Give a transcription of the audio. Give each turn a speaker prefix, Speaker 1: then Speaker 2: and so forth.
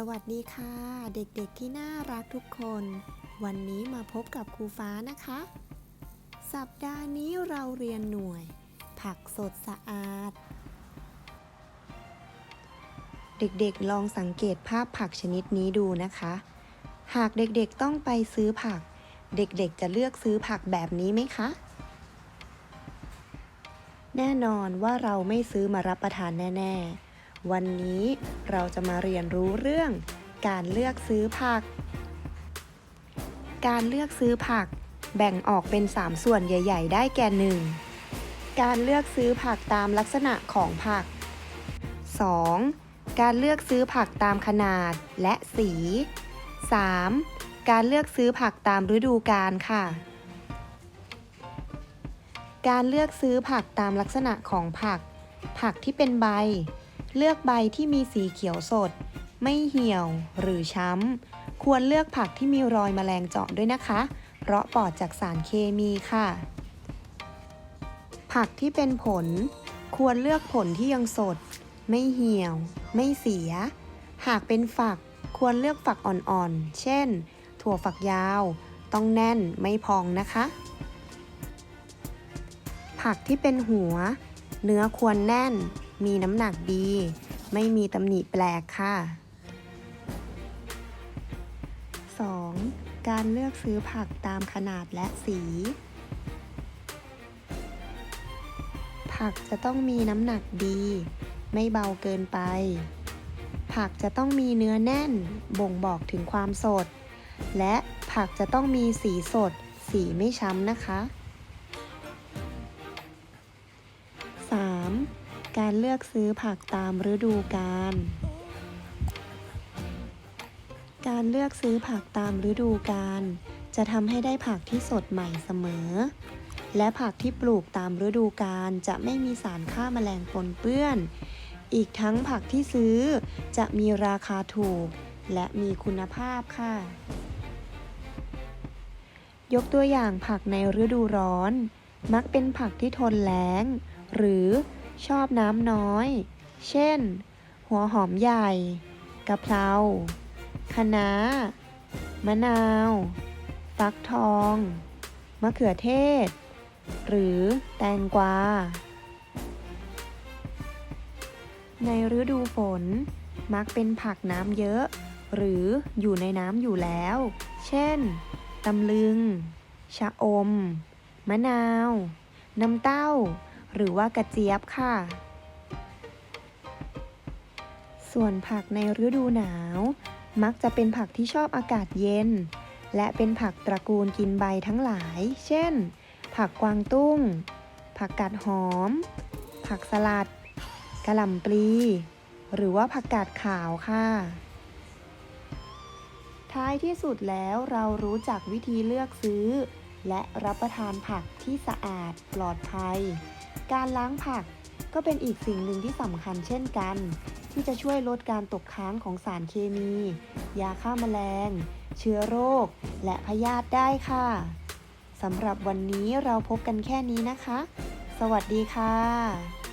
Speaker 1: สวัสดีค่ะ เด็กๆที่น่ารักทุกคน วันนี้มาพบกับครูฟ้านะคะ สัปดาห์นี้เราเรียนหน่วย ผักสดสะอาด เด็กๆลองสังเกตภาพผักชนิดนี้ดูนะคะ หากเด็กๆต้องไปซื้อผัก เด็กๆจะเลือกซื้อผักแบบนี้ไหมคะ แน่นอนว่าเราไม่ซื้อมารับประทานแน่ ๆ วันนี้เราจะมาเรียนรู้เรื่อง การเลือกซื้อผัก การเลือกซื้อผัก แบ่งออกเป็น 3 ส่วนใหญ่ ๆ ได้แก่ 1. การเลือกซื้อผักตามลักษณะของผัก 2. การเลือกซื้อผักตามขนาดและสี 3. การเลือกซื้อผักตามฤดูกาลค่ะ การเลือกซื้อผักตามลักษณะของผัก ผักที่เป็นใบ เลือกใบที่มีสีเขียวสด ไม่เหี่ยวหรือช้ำ ควรเลือกผักที่มีรอยแมลงเจาะด้วยนะคะ เพราะปลอดจากสารเคมีค่ะ ผักที่เป็นผล ควรเลือกผลที่ยังสด ไม่เหี่ยว ไม่เสีย หากเป็นฝักควรเลือกฝักอ่อนๆ เช่น ถั่วฝักยาว ต้องแน่นไม่พองนะคะ ผักที่เป็นหัว เนื้อควรแน่น มีน้ำหนักดี ไม่มีตำหนิแปลกค่ะ 2. การเลือกซื้อผักตามขนาดและสี ผักจะต้องมีน้ำหนักดี ไม่เบาเกินไป ผักจะต้องมีเนื้อแน่น บ่งบอกถึงความสด และผักจะต้องมีสีสด สีไม่ช้ำนะคะ การเลือกซื้อผักตามฤดูกาล การเลือกซื้อผักตามฤดูกาลจะทำให้ได้ผักที่สดใหม่เสมอ และผักที่ปลูกตามฤดูกาลจะไม่มีสารฆ่าแมลงปนเปื้อน อีกทั้งผักที่ซื้อจะมีราคาถูก และมีคุณภาพค่ะ ยกตัวอย่างผักในฤดูร้อน มักเป็นผักที่ทนแล้ง หรือ ชอบน้ำน้อย เช่น หัวหอมใหญ่ กะเพราคะน้ามะนาว ฟักทอง มะเขือเทศ หรือแตงกวา ในฤดูฝน มักเป็นผักน้ำเยอะ หรืออยู่ในน้ำอยู่แล้ว เช่นตำลึง ชะอม มะนาว น้ำเต้า หรือว่ากระเจี๊ยบค่ะ ส่วนผักในฤดูหนาว มักจะเป็นผักที่ชอบอากาศเย็น และเป็นผักตระกูลกินใบทั้งหลาย เช่น ผักกวางตุ้ง ผักกาดหอม ผักสลัดกะหล่ำปลี หรือว่าผักกาดขาวค่ะ ท้ายที่สุดแล้วเรารู้จักวิธีเลือกซื้อ และรับประทานผักที่สะอาดปลอดภัย การล้างผักก็เป็นอีกสิ่งหนึ่งที่สำคัญเช่นกัน ที่จะช่วยลดการตกค้างของสารเคมี ยาฆ่าแมลง เชื้อโรค และพยาธิได้ค่ะสำหรับวันนี้เราพบกันแค่นี้นะคะ สวัสดีค่ะ